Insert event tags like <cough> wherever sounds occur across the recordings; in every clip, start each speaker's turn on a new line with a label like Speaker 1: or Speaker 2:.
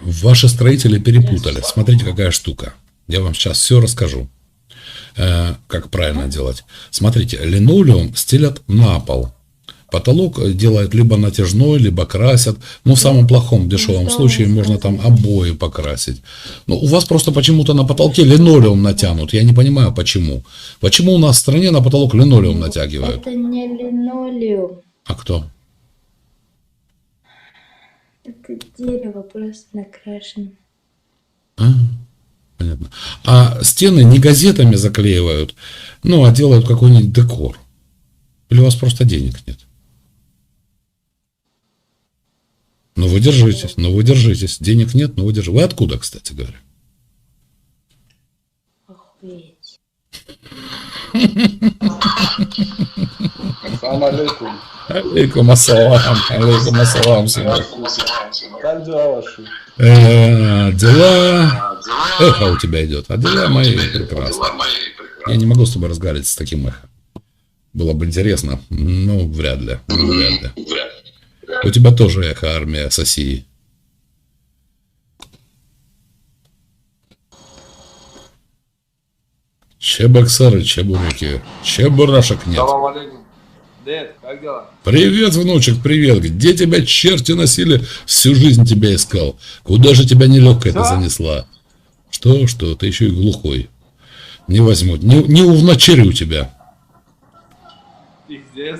Speaker 1: Ваши строители перепутали. Смотрите, какая штука. Я вам сейчас все расскажу, э, как правильно делать. Смотрите, линолеум стелят на пол. Потолок делают либо натяжной, либо красят. Ну, в самом плохом, дешевом случае можно там обои покрасить. Но у вас просто почему-то на потолке линолеум натянут. Я не понимаю, почему. Почему у нас в стране на потолок линолеум натягивают?
Speaker 2: Это не линолеум.
Speaker 1: А кто?
Speaker 2: Это дерево просто накрашено.
Speaker 1: А, понятно. А стены не газетами заклеивают, ну, а делают какой-нибудь декор. Или у вас просто денег нет? Ну, вы держитесь, ну, вы держитесь. Денег нет, но вы держитесь. Вы откуда, кстати говоря?
Speaker 2: Охуеть.
Speaker 3: Ассаламу алейкум.
Speaker 1: Алейкум ассалам, алейкум ассалам, сынок.
Speaker 3: Как дела ваши?
Speaker 1: Э, Дела... Эхо у тебя идет, а дела мои прекрасно. Я не могу с тобой разговаривать с таким эхо. Было бы интересно, но вряд ли. ну, Вряд ли. У тебя тоже эхо армия Сосии. Че боксеры, че буряки, че бурашек нет.
Speaker 3: Салам алейкум. Дед, как дела?
Speaker 1: Привет, внучек, привет. Где тебя черти носили? Всю жизнь тебя искал. Куда же тебя нелегкая-то
Speaker 3: Что?
Speaker 1: занесла? Что, что, ты еще и глухой. Не возьмут. Не, не увночерю тебя.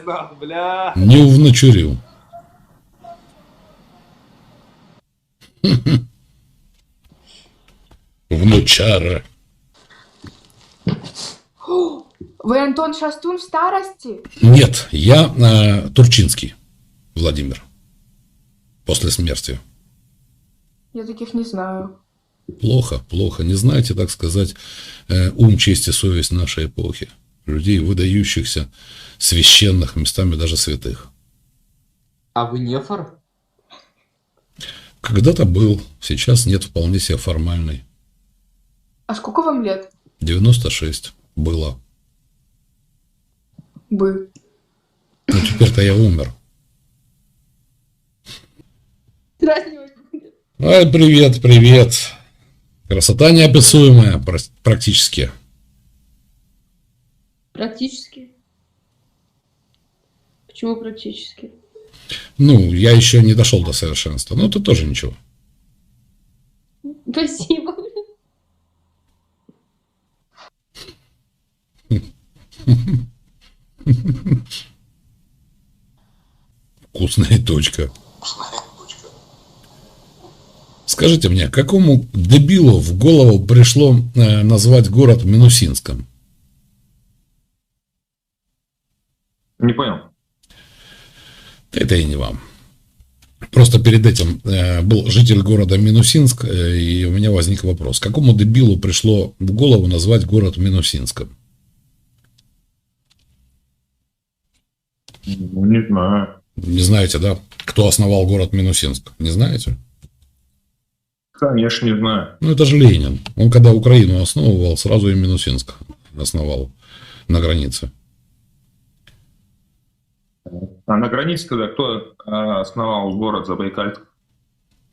Speaker 3: Нахуй, бля.
Speaker 1: Не увночерю. <laughs> Внучара.
Speaker 4: Вы Антон Шастун в старости?
Speaker 1: Нет, я э, Турчинский Владимир. После смерти.
Speaker 4: Я таких не знаю.
Speaker 1: Плохо, плохо. Не знаете, так сказать, э, ум, честь и совесть нашей эпохи. Людей, выдающихся, священных, местами даже святых.
Speaker 5: А вы нефор?
Speaker 1: Когда-то был, сейчас нет, вполне себе формальный.
Speaker 4: А сколько вам лет?
Speaker 1: 96 было.
Speaker 4: Бы.
Speaker 1: Ну, теперь-то я умер. Ай, привет, привет. Красота неописуемая пра- практически.
Speaker 4: Практически. Почему практически?
Speaker 1: Ну, я еще не дошел до совершенства. Но это тоже ничего.
Speaker 4: Спасибо.
Speaker 1: Вкусная <laughs> точка. Скажите мне, какому дебилу в голову пришло э, назвать город Минусинском?
Speaker 3: Не понял.
Speaker 1: Это и не вам. Просто перед этим э, был житель города Минусинск, э, и у меня возник вопрос. Какому дебилу пришло в голову назвать город Минусинском?
Speaker 3: Ну, не знаю.
Speaker 1: Не знаете, да? Кто основал город Минусинск? Не знаете?
Speaker 3: Конечно, не знаю.
Speaker 1: Ну, это же Ленин. Он когда Украину основывал, сразу и Минусинск основал на границе.
Speaker 3: А на границе тогда кто а, основал город Забайкальск?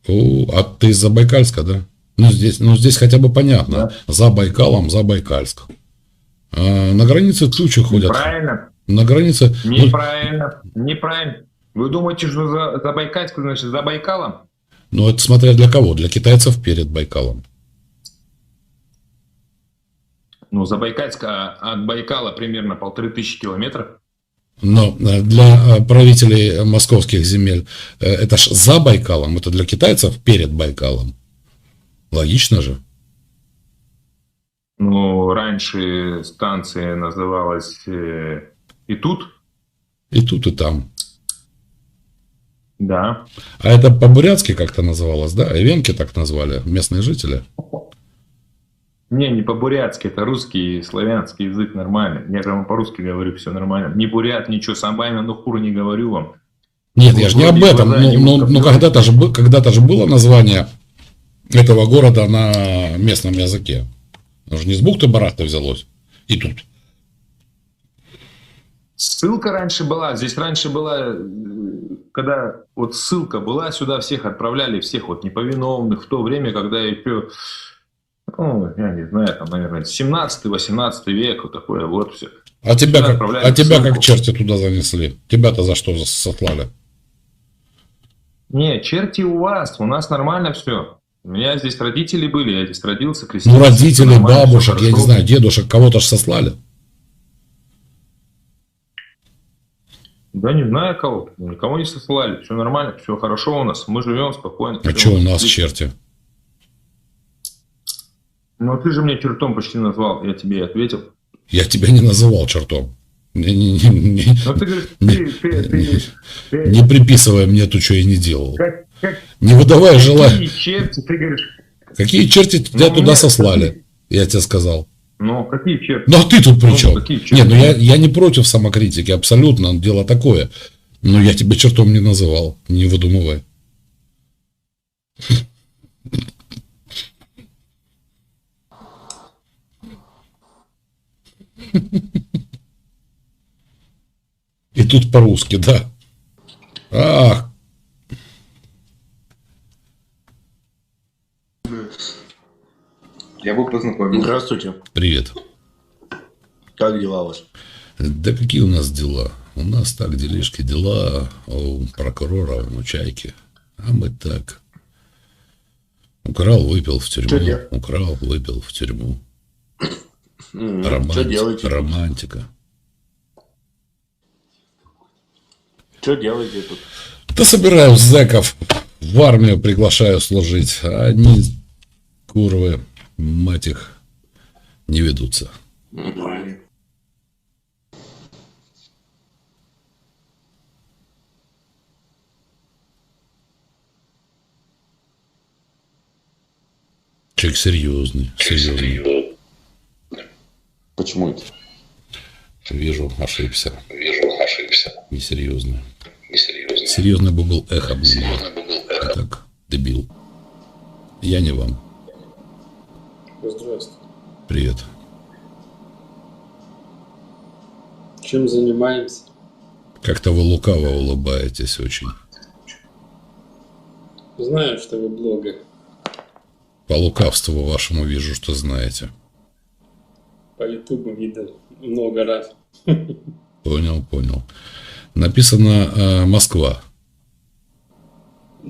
Speaker 1: О, а ты из Забайкальска, да? Ну здесь, ну, здесь хотя бы понятно. За Байкалом, Забайкальск. А на границе тучи ходят.
Speaker 3: Правильно?
Speaker 1: На границе... ну,
Speaker 3: Неправильно. Вы думаете, что за Забайкальск значит за Байкалом?
Speaker 1: ну, это смотря для кого. Для китайцев перед Байкалом.
Speaker 3: Ну, Забайкальск а, от Байкала примерно полторы тысячи километров.
Speaker 1: Но э, для э, правителей московских земель э, это ж за Байкалом, это для китайцев перед Байкалом. Логично же.
Speaker 3: Ну, раньше станция называлась и тут,
Speaker 1: И тут, и там.
Speaker 3: Да.
Speaker 1: А это по-бурятски как-то называлось, да? Эвенки так назвали местные жители.
Speaker 3: Не, не по-бурятски, это русский, славянский язык нормально. Я вам по-русски говорю, все нормально. Не бурят, ничего, сам вами, ну хур не говорю вам.
Speaker 1: Нет, я же не об этом. Ну, ну, ну, когда-то же, когда-то же было название этого города на местном языке. Оно же не с бухты-барахты взялось. И тут.
Speaker 3: Ссылка раньше была, здесь раньше была, э, когда вот ссылка была, сюда всех отправляли, всех вот неповиновных, в то время, когда еще, ну, я не знаю, там, наверное, 17-18 век, вот такое вот все.
Speaker 1: А тебя,
Speaker 3: Сюда
Speaker 1: как, а тебя
Speaker 3: ссылку.
Speaker 1: как черти туда занесли? Тебя-то за что сослали?
Speaker 3: Не, черти у вас, у нас нормально все. У меня здесь родители были, я здесь родился, крестился.
Speaker 1: Ну, родители, бабушек, я не знаю, дедушек, кого-то ж сослали.
Speaker 3: Да не знаю кого, никого не сослали, все нормально, все хорошо у нас, мы живем спокойно.
Speaker 1: А что у нас черти?
Speaker 3: Ну, ты же мне чертом почти назвал, я тебе и ответил.
Speaker 1: Я тебя не называл чертом. Не, не, не, не-
Speaker 3: Ну, ты говоришь,
Speaker 1: Не-
Speaker 3: ты, ты, ты, ты-
Speaker 1: не приписывай мне то, что я не делал.
Speaker 3: как- как-
Speaker 1: Не выдавай желания.
Speaker 3: какие черти, ты говоришь,
Speaker 1: Какие черти тебя
Speaker 3: Ну,
Speaker 1: туда сослали? Я тебе сказал.
Speaker 3: Ну, какие черти?
Speaker 1: Ну а ты тут при
Speaker 3: Ну,
Speaker 1: чем? Нет, ну я, я не против самокритики, абсолютно, дело такое. Но я тебя чертом не называл, не выдумывай. И тут по-русски, да. Ах,
Speaker 6: Я бы познакомился.
Speaker 7: Здравствуйте.
Speaker 1: привет.
Speaker 7: Как дела у вас?
Speaker 1: Да какие у нас дела? У нас так делишки, дела у прокурора, у чайки. А мы так. Украл, выпил в тюрьму.
Speaker 7: Дел-
Speaker 1: Украл, выпил в тюрьму.
Speaker 7: М, Что делаете?
Speaker 1: Романтика.
Speaker 7: Что делаете тут?
Speaker 1: Да собираю зэков. В армию приглашаю служить. А они, курвы, мать их, не ведутся. Человек серьезный, серьезный.
Speaker 6: Почему это?
Speaker 1: Вижу, ошибся.
Speaker 8: Вижу, ошибся.
Speaker 1: Несерьезный.
Speaker 8: Несерьезно.
Speaker 1: Серьезный бы был эхо.
Speaker 8: Серьезно бы был
Speaker 1: А
Speaker 8: эхо.
Speaker 1: так, дебил. Я не вам.
Speaker 9: Здравствуйте.
Speaker 1: Привет.
Speaker 9: Чем занимаемся?
Speaker 1: Как-то вы лукаво улыбаетесь очень.
Speaker 9: Знаю, что вы блогер.
Speaker 1: По лукавству вашему вижу, что знаете.
Speaker 9: По Ютубу видел много раз.
Speaker 1: Понял, понял. Написано э, Москва.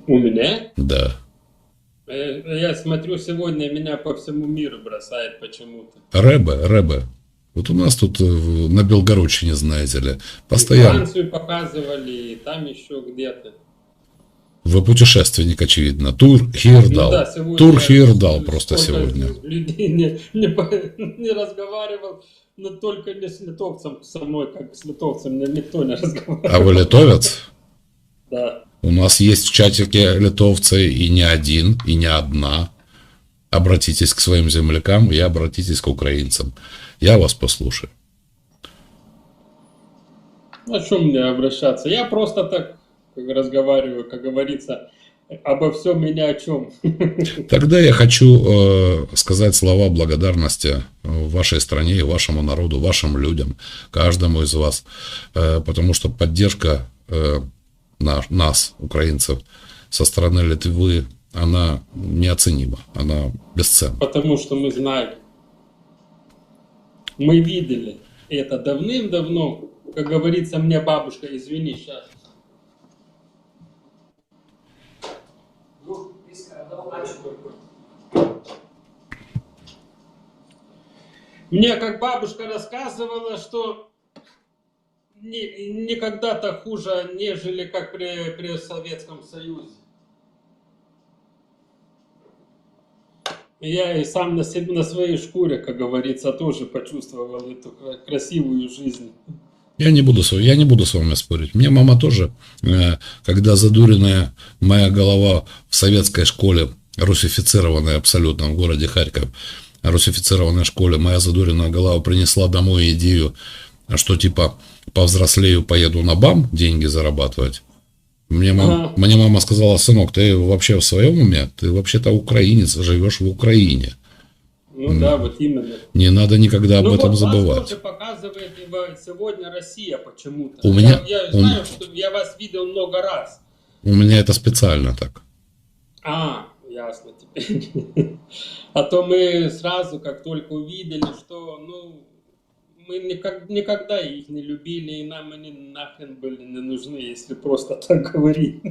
Speaker 9: У меня?
Speaker 1: Да.
Speaker 9: Э, Я смотрю, сегодня меня по всему миру бросает почему-то.
Speaker 1: Рэбе, Рэбе. Вот у нас тут э, на Белгородчине, знаете ли, постоянно.
Speaker 9: Францию показывали, и там еще где-то.
Speaker 1: Вы путешественник, очевидно. Тур Хирдал.
Speaker 9: Ну да, сегодня
Speaker 1: Тур Хирдал просто сегодня.
Speaker 9: Людей не, не, <laughs> не разговаривал, но только не с литовцем, со мной, как с литовцем, никто не <laughs> разговаривал.
Speaker 1: А вы литовец?
Speaker 9: Да.
Speaker 1: У нас есть в чатике литовцы и не один, и не одна. Обратитесь к своим землякам и обратитесь к украинцам. Я вас послушаю.
Speaker 9: О чем мне обращаться? Я просто так разговариваю, как говорится, обо всем и ни о чем. <laughs>
Speaker 1: Тогда я хочу э, сказать слова благодарности э, вашей стране и вашему народу, вашим людям, каждому из вас, э, потому что поддержка э, на- нас, украинцев, со стороны Литвы, она неоценима, она бесценна.
Speaker 9: Потому что мы знаем. Мы видели это давным-давно. Как говорится мне бабушка, извини, сейчас. Мне как бабушка рассказывала, что не, не когда-то хуже, нежели как при, при Советском Союзе. Я и сам на, себе, на своей шкуре, как говорится, тоже почувствовал эту кра- красивую жизнь.
Speaker 1: Я не буду, я не буду с вами спорить. Мне мама тоже, э, когда задуренная моя голова в советской школе, русифицированной абсолютно в городе Харьков, русифицированной школе, моя задуренная голова принесла домой идею, что типа повзрослею, поеду на БАМ деньги зарабатывать. Мне, мам-
Speaker 9: Ага.
Speaker 1: мне мама сказала, сынок, ты вообще в своем уме? Ты вообще-то украинец, живешь в Украине.
Speaker 9: Ну да, вот именно.
Speaker 1: Не надо никогда об
Speaker 9: ну
Speaker 1: этом
Speaker 9: вот вас
Speaker 1: забывать.
Speaker 9: тоже показывает его сегодня Россия почему-то.
Speaker 1: У меня-
Speaker 9: Я, я
Speaker 1: у
Speaker 9: знаю, что я вас видел много раз.
Speaker 1: У меня это специально так.
Speaker 9: А, ясно теперь. <laughs> А то мы сразу, как только увидели, что, ну, мы никак- никогда их не любили, и нам они нахрен были не нужны, если просто <laughs> так говорить.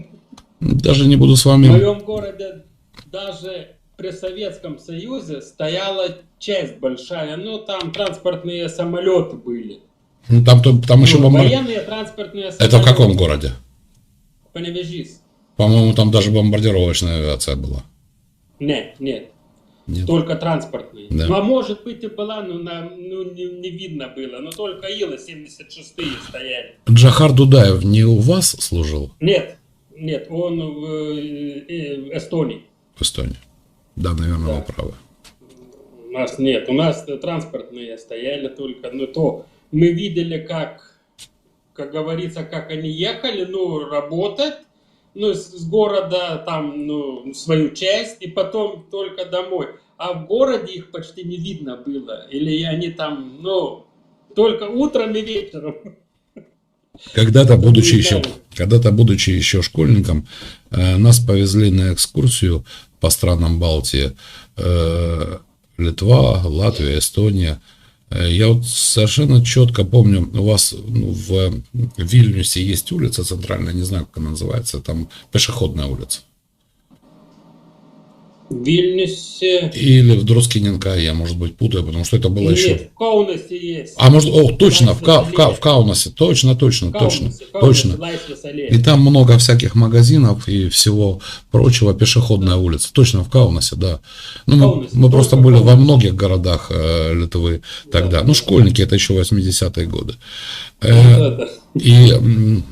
Speaker 1: Даже не буду с
Speaker 9: В
Speaker 1: вами...
Speaker 9: моем городе даже при Советском Союзе стояла часть большая, ну, там транспортные самолеты были.
Speaker 1: Ну, Там, там еще
Speaker 9: Ну,
Speaker 1: бомбар...
Speaker 9: Военные транспортные самолеты.
Speaker 1: Это в каком городе?
Speaker 9: Поневежис.
Speaker 1: По-моему, там даже бомбардировочная авиация была.
Speaker 9: Нет, нет.
Speaker 1: Нет?
Speaker 9: Только транспортные.
Speaker 1: Да.
Speaker 9: Ну, а может быть и была, но нам ну, не, не видно было. Но только Ила 76-е стояли.
Speaker 1: Джахар Дудаев не у вас служил
Speaker 9: Нет, нет, он в э, э, Эстонии.
Speaker 1: в Эстонии? Да, наверное,
Speaker 9: Да.
Speaker 1: вы правы.
Speaker 9: У нас нет, у нас транспортные стояли только, но то мы видели, как, как говорится, как они ехали, ну, работать, ну, с, с города там, ну, свою часть, и потом только домой. А в городе их почти не видно было, или они там, ну, только утром и вечером.
Speaker 1: Когда-то, будучи еще, когда-то, будучи еще школьником, э, нас повезли на экскурсию по странам Балтии. Э, Литва, Латвия, Эстония. Э, Я вот совершенно четко помню, у вас ну, в Вильнюсе есть улица центральная, не знаю, как она называется, там пешеходная улица.
Speaker 9: Вильнюсе...
Speaker 1: Или в Друскиненко, я, может быть, путаю, потому что это было еще...
Speaker 9: Нет, в Каунасе есть.
Speaker 1: А может, о, точно, в, Ка- в, Ка- в Каунасе, точно, точно, точно,
Speaker 9: Каунасе, Каунасе,
Speaker 1: точно.
Speaker 9: Аллея.
Speaker 1: И там много всяких магазинов и всего прочего, пешеходная улица. Точно в Каунасе, да. Ну, мы,
Speaker 9: Каунасе,
Speaker 1: мы просто были во
Speaker 9: Каунасе.
Speaker 1: многих городах э, Литвы тогда.
Speaker 9: Да.
Speaker 1: Ну, школьники, это еще 80-е годы. Э,
Speaker 9: это.
Speaker 1: и м,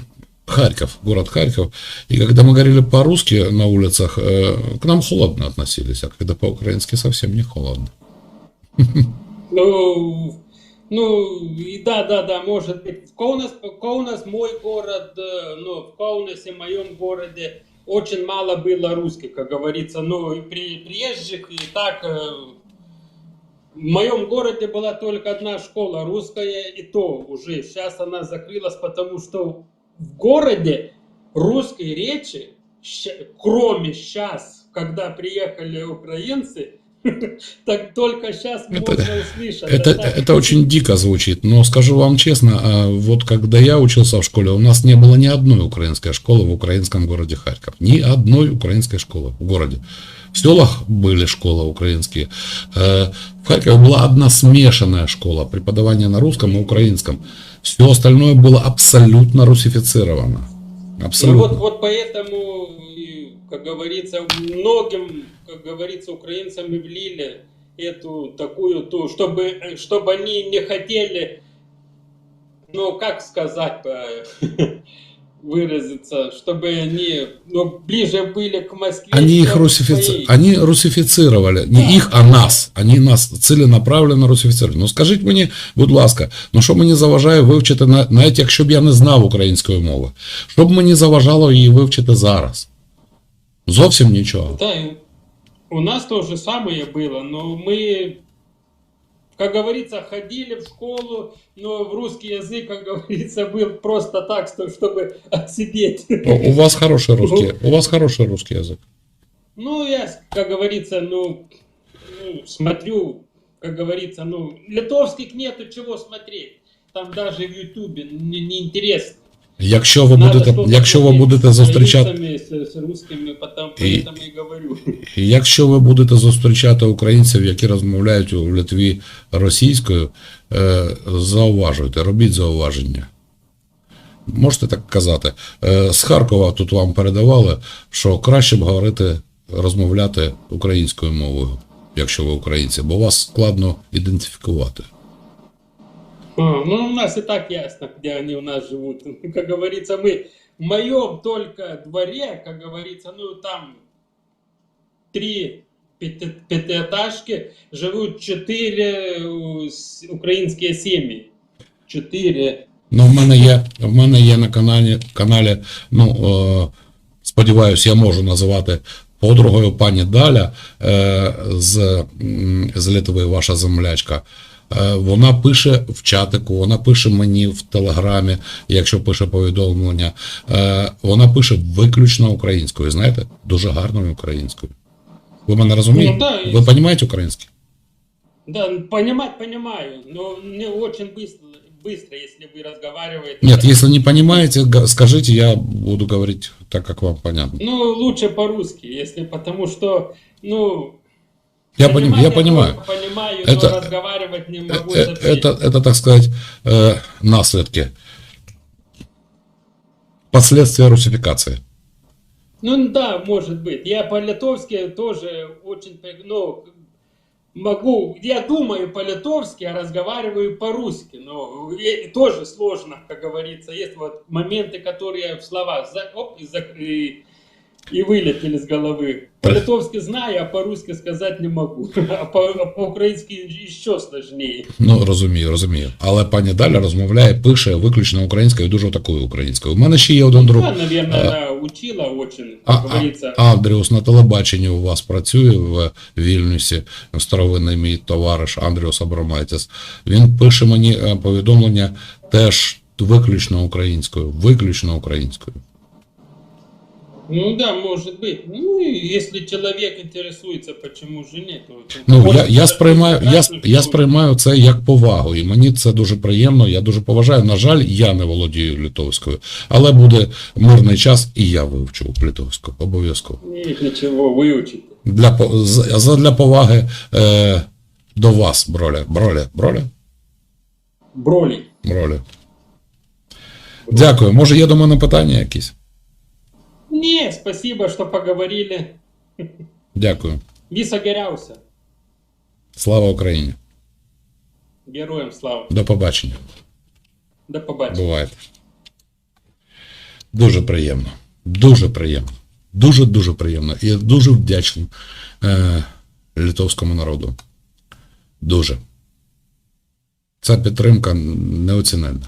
Speaker 1: Харьков, город Харьков. И когда мы говорили по-русски на улицах, э, к нам холодно относились, а когда по-украински совсем не холодно. <laughs>
Speaker 9: Ну, ну, и да, да, да, может быть. Каунас, Каунас мой город, э, ну, в Каунасе, моем городе, очень мало было русских, как говорится, ну, и при, приезжих, и так, э, в моем городе была только одна школа русская, и то уже сейчас она закрылась, потому что в городе русской речи, кроме сейчас, когда приехали украинцы, <laughs> так только сейчас
Speaker 1: Это-
Speaker 9: можно услышать.
Speaker 1: Это,
Speaker 9: А так-
Speaker 1: это очень дико звучит, но скажу вам честно, а, вот когда я учился в школе, у нас не было ни одной украинской школы в украинском городе Харьков. Ни одной украинской школы в городе. В селах были школы украинские. Э, В Харькове была одна смешанная школа, преподавание на русском и украинском. Все остальное было абсолютно русифицировано.
Speaker 9: Ну вот,
Speaker 1: Абсолютно.
Speaker 9: вот поэтому, и, как говорится, многим, как говорится, украинцам и влили эту такую, ту, чтобы, чтобы они не хотели, ну, как сказать, <laughs> выразиться, чтобы они ну, ближе были к Москве.
Speaker 1: Они их
Speaker 9: чем
Speaker 1: русифици...
Speaker 9: своей.
Speaker 1: они русифицировали. Не
Speaker 9: Да.
Speaker 1: их, а нас. Они нас целенаправленно русифицировали. Ну скажіть мені, будь ласка, ну що мені заважає вивчити, на- навіть якщо б я не знав української мови, що б мені заважало її вивчити зараз? Зовсім нічого.
Speaker 9: Да, и у нас то же самое было, но мы, как говорится, ходили в школу, но в русский язык, как говорится, был просто так, что- чтобы отсидеть.
Speaker 1: У вас хороший русский, у вас хороший русский язик.
Speaker 9: Ну, я, как говорится, ну, ну, смотрю, как говорится, ну, литовских нету чего смотреть. Там даже в Ютубе не, неинтересно.
Speaker 1: Якщо ви будете, якщо ви будете зустрічати,
Speaker 9: поэтому. <laughs>
Speaker 1: Якщо ви будете зустрічати українців, які розмовляють у Литві російською, е, зауважуйте, робіть зауваження. Можете так казати. Е, З Харкова тут вам передавали, що краще б говорити, розмовляти українською мовою, якщо ви українці, бо вас складно ідентифікувати.
Speaker 9: А, ну, у нас и так ясно, где они у нас живут. <laughs> Как говорится, мы в моем только дворе, как говорится, ну, там три пяти- пятиэтажки, живут четыре э, с- украинские семьи. Четыре.
Speaker 1: Ну, в мене є, в мене є на каналі, каналі ну, е, сподіваюся, я можу називати подругою пані Даля е, з, м, з Литви, ваша землячка. Е, Вона пише в чатику, вона пише мені в телеграмі, якщо пише повідомлення. Е, Вона пише виключно українською, знаєте, дуже гарною українською. Ви мене розумієте?
Speaker 9: Ну, да, і-
Speaker 1: Ви розумієте український?
Speaker 9: Да, понимать понимаю, но не очень быстро, быстро, если вы разговариваете.
Speaker 1: Нет, если не понимаете, га- скажите, я буду говорить так, как вам понятно.
Speaker 9: Ну, лучше по-русски, если потому что, ну...
Speaker 1: Я, поним, я понимаю.
Speaker 9: понимаю,
Speaker 1: Это-
Speaker 9: но разговаривать не могу
Speaker 1: Э,
Speaker 9: совсем.
Speaker 1: Это, это, так сказать, э, наследки. Последствия русификации.
Speaker 9: Ну да, может быть. Я по-литовски тоже очень, ну, могу, я думаю по-литовски, а разговариваю по-русски, но и- тоже сложно, как говорится. Есть вот моменты, которые в слова за, оп, и, за- и- и вылетели с головы. По-литовски знаю, а по-русски сказать не могу. А по- а по-украински еще.
Speaker 1: Ну, розумію, розумію. Але пані Даля розмовляє, пише виключно українською, дуже такою українською. У мене ще є один друг.
Speaker 9: Да, наверное,
Speaker 1: а-
Speaker 9: она учила очень,
Speaker 1: А,
Speaker 9: как
Speaker 1: Андріус на телебаченні у вас працює в Вільнюсі, старовинний мій товариш Андріус Абромайтіс. Він пише мені е, повідомлення теж виключно українською. Виключно українською.
Speaker 9: Ну да, может быть. Ну, и если человек интересуется, почему же нет. то-
Speaker 1: Ну,
Speaker 9: Может,
Speaker 1: я, я,
Speaker 9: это
Speaker 1: сприймаю, я,
Speaker 9: прекрасно,
Speaker 1: я
Speaker 9: что-
Speaker 1: сприймаю це як повагу, і мені це дуже приємно, я дуже поважаю. На жаль, я не володію литовською, але буде мирний час, і я вивчу литовську, обов'язково.
Speaker 9: Нет, ничего, выучите.
Speaker 1: Для, по- з- задля поваги е, до вас, броля. Броля, броля,
Speaker 9: Броли.
Speaker 1: броля. Дякую. Може, є до мене питання якісь?
Speaker 9: Не, спасибо, что поговорили.
Speaker 1: Дякую.
Speaker 9: Виса горялся.
Speaker 1: Слава Україні.
Speaker 9: Героям слава.
Speaker 1: До побачення.
Speaker 9: До побачення.
Speaker 1: Бувайте. Дуже приємно. Дуже приємно. Дуже-дуже приємно. І я дуже вдячний е, литовському народу. Дуже. Ця підтримка неоціненна.